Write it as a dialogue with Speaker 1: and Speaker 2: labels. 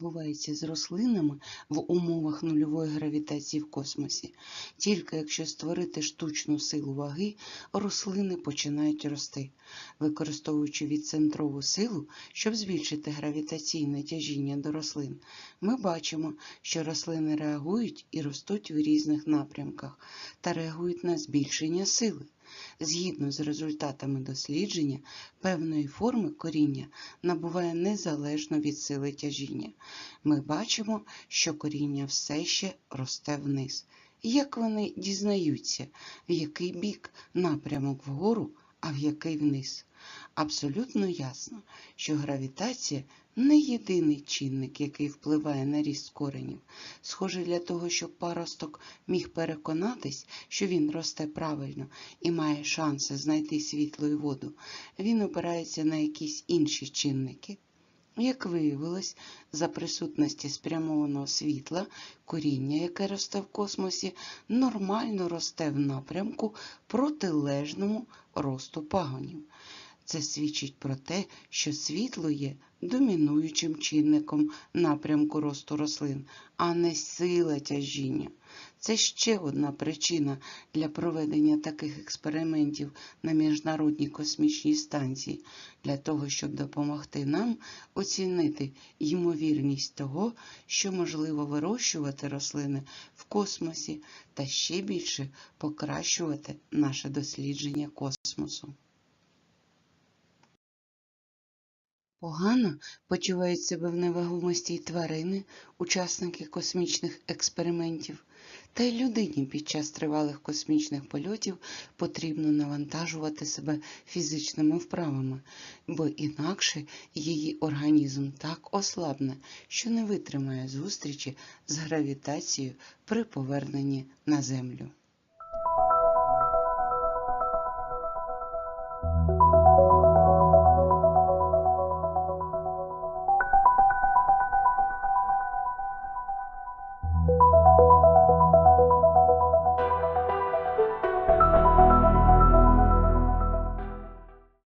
Speaker 1: відбувається з рослинами в умовах нульової гравітації в космосі. Тільки якщо створити штучну силу ваги, рослини починають рости. Використовуючи відцентрову силу, щоб збільшити гравітаційне тяжіння до рослин, ми бачимо, що рослини реагують і ростуть в різних напрямках та реагують на збільшення сили. Згідно з результатами дослідження, певної форми коріння набуває незалежно від сили тяжіння. Ми бачимо, що коріння все ще росте вниз. Як вони дізнаються, в який бік напрямок вгору, а в який вниз? Абсолютно ясно, що гравітація не єдиний чинник, який впливає на ріст коренів. Схоже, для того, щоб паросток міг переконатись, що він росте правильно і має шанси знайти світло і воду, він опирається на якісь інші чинники. Як виявилось, за присутності спрямованого світла, коріння, яке росте в космосі, нормально росте в напрямку протилежному росту пагонів. Це свідчить про те, що світло є домінуючим чинником напрямку росту рослин, а не сила тяжіння. Це ще одна причина для проведення таких експериментів на Міжнародній космічній станції, для того, щоб допомогти нам оцінити ймовірність того, що можливо вирощувати рослини в космосі та ще більше покращувати наше дослідження космосу. Погано почувають себе в невагомості й тварини, учасники космічних експериментів, та й людині під час тривалих космічних польотів потрібно навантажувати себе фізичними вправами, бо інакше її організм так ослабне, що не витримає зустрічі з гравітацією при поверненні на Землю.